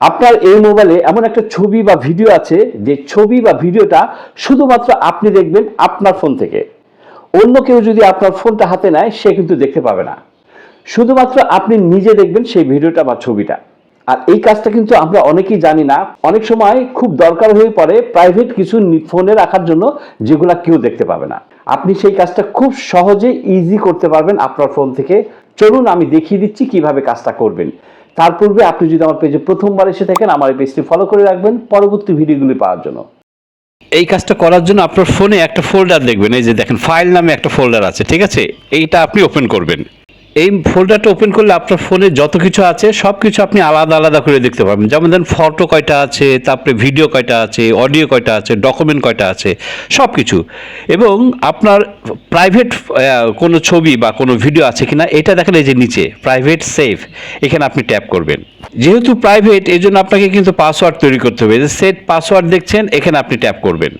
আপনার এই মোবাইলে এমন একটা ছবি বা ভিডিও আছে, যে ছবি বা ভিডিওটা শুধুমাত্র আপনি দেখবেন আপনার ফোন থেকে। অন্য কেউ যদি আপনার ফোনটা হাতে নেয়, সে কিন্তু দেখতে পাবে না। শুধুমাত্র আপনি নিজে দেখবেন সেই ভিডিওটা বা ছবিটা। আর এই কাজটা কিন্তু আমরা অনেকেই জানি না। অনেক সময় খুব দরকার হয়ে পড়ে প্রাইভেট কিছু ফোনে রাখার জন্য, যেগুলা কেউ দেখতে পাবে না। আপনি সেই কাজটা খুব সহজে ইজি করতে পারবেন আপনার ফোন থেকে। চলুন আমি দেখিয়ে দিচ্ছি কীভাবে কাজটা করবেন। তার পূর্বে আপনি যদি আমার পেজে প্রথমবার এসে থাকেন, আমার এই পেজটি ফলো করে রাখবেন, পরবর্তী ভিডিওগুলি পাওয়ার জন্য। এই কাজটা করার জন্য আপনার ফোনে একটা ফোল্ডার দেখবেন, এই যে দেখেন ফাইল নামে একটা ফোল্ডার আছে, ঠিক আছে? এইটা আপনি ওপেন করবেন। এই ফোল্ডারটা ওপেন করলে আপনার ফোনে যত কিছু আছে সব কিছু আপনি আলাদা আলাদা করে দেখতে পারবেন। যেমন ধরেন ফটো কয়টা আছে, তারপরে ভিডিও কয়টা আছে অডিও কয়টা আছে ডকুমেন্ট কয়টা আছে সব কিছু এবং আপনার প্রাইভেট কোনো ছবি বা কোনো ভিডিও আছে কিনা, এটা দেখেন এই যে নিচে প্রাইভেট সেভ এখানে আপনি ট্যাপ করবেন। যেহেতু প্রাইভেট এই জন্য আপনাকে কিন্তু পাসওয়ার্ড তৈরি করতে হবে। যে সেট পাসওয়ার্ড দেখছেন, এখানে আপনি ট্যাপ করবেন।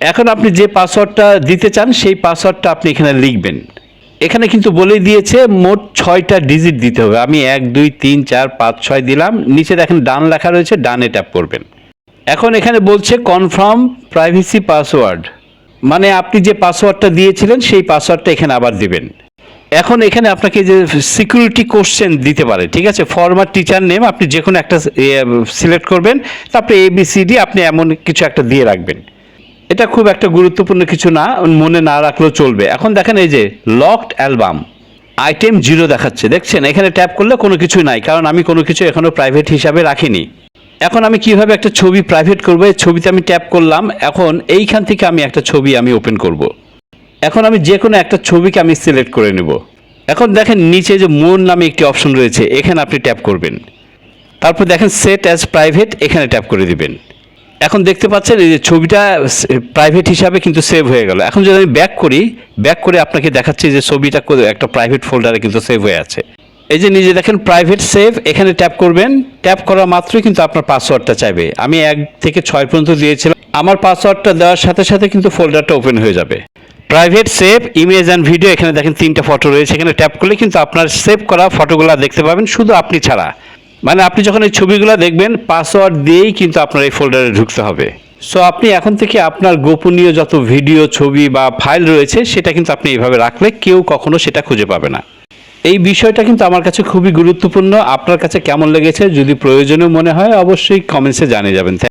এখন আপনি যে পাসওয়ার্ডটা দিতে চান, সেই পাসওয়ার্ডটা আপনি এখানে লিখবেন। এখানে কিন্তু বলে দিয়েছে মোট ছয়টা ডিজিট দিতে হবে। আমি এক, দুই, তিন, চার, পাঁচ, ছয় দিলাম। নিচে দেখেন ডান লেখা রয়েছে, ডানে ট্যাপ করবেন। এখন এখানে বলছে কনফার্ম প্রাইভেসি পাসওয়ার্ড মানে আপনি যে পাসওয়ার্ডটা দিয়েছিলেন, সেই পাসওয়ার্ডটা এখানে আবার দিবেন। এখন এখানে আপনাকে যে সিকিউরিটি কোশ্চেন দিতে পারে, ঠিক আছে? ফরমার টিচার নেম আপনি যে কোনো একটা সিলেক্ট করবেন। তারপরে এবিসিডি আপনি এমন কিছু একটা দিয়ে রাখবেন। এটা খুব একটা গুরুত্বপূর্ণ কিছু না, মনে না রাখলেও চলবে। এখন দেখেন এই যে লকড অ্যালবাম আইটেম জিরো দেখাচ্ছে। দেখছেন? এখানে ট্যাপ করলে কোনো কিছু নাই, কারণ আমি কোনো কিছু এখনও প্রাইভেট হিসাবে রাখিনি। এখন আমি কীভাবে একটা ছবি প্রাইভেট করব? এই ছবিতে আমি ট্যাপ করলাম, এখন এইখান থেকে আমি একটা ছবি আমি ওপেন করব। এখন আমি যে কোনো একটা ছবিকে আমি সিলেক্ট করে নেব। এখন দেখেন নিচে যে মন নামে একটি অপশন রয়েছে, এখানে আপনি ট্যাপ করবেন। তারপর দেখেন সেট অ্যাজ প্রাইভেট এখানে ট্যাপ করে দিবেন। এখন দেখতে পাচ্ছেন এই যে ছবিটা প্রাইভেট হিসাবে কিন্তু সেভ হয়ে গেল। এখন যদি আমি ব্যাক করি ব্যাক করে আপনাকে দেখাচ্ছি যে ছবিটা একটা প্রাইভেট ফোল্ডারে কিন্তু সেভ হয়ে আছে। এই যে নিজে দেখেন প্রাইভেট সেভ এখানে ট্যাপ করবেন। ট্যাপ করা মাত্রই কিন্তু আপনার পাসওয়ার্ডটা চাইবে। আমি এক থেকে ছয় পর্যন্ত দিয়েছিলাম। আমার পাসওয়ার্ডটা দেওয়ার সাথে সাথে কিন্তু ফোল্ডারটা ওপেন হয়ে যাবে। Private save image and video এখানে দেখেন তিনটা ফটো রয়েছে। এখানে ট্যাপ করলে কিন্তু আপনার সেভ করা ফটোগুলো দেখতে পাবেন। শুধু আপনি ছাড়া। মানে আপনি যখন এই ছবিগুলো দেখবেন পাসওয়ার্ড দিয়েই কিন্তু আপনার এই ফোল্ডারে ঢুকতে হবে। সো আপনি এখন থেকে আপনার গোপনীয় যত ভিডিও ছবি বা ফাইল রয়েছে, সেটা কিন্তু আপনি এইভাবে রাখলে কেউ কখনো সেটা খুঁজে পাবে না। এই বিষয়টা কিন্তু আমার কাছে খুবই গুরুত্বপূর্ণ। আপনার কাছে কেমন লেগেছে যদি প্রয়োজনীয় মনে হয়, অবশ্যই কমেন্টসে জানিয়ে যাবেন।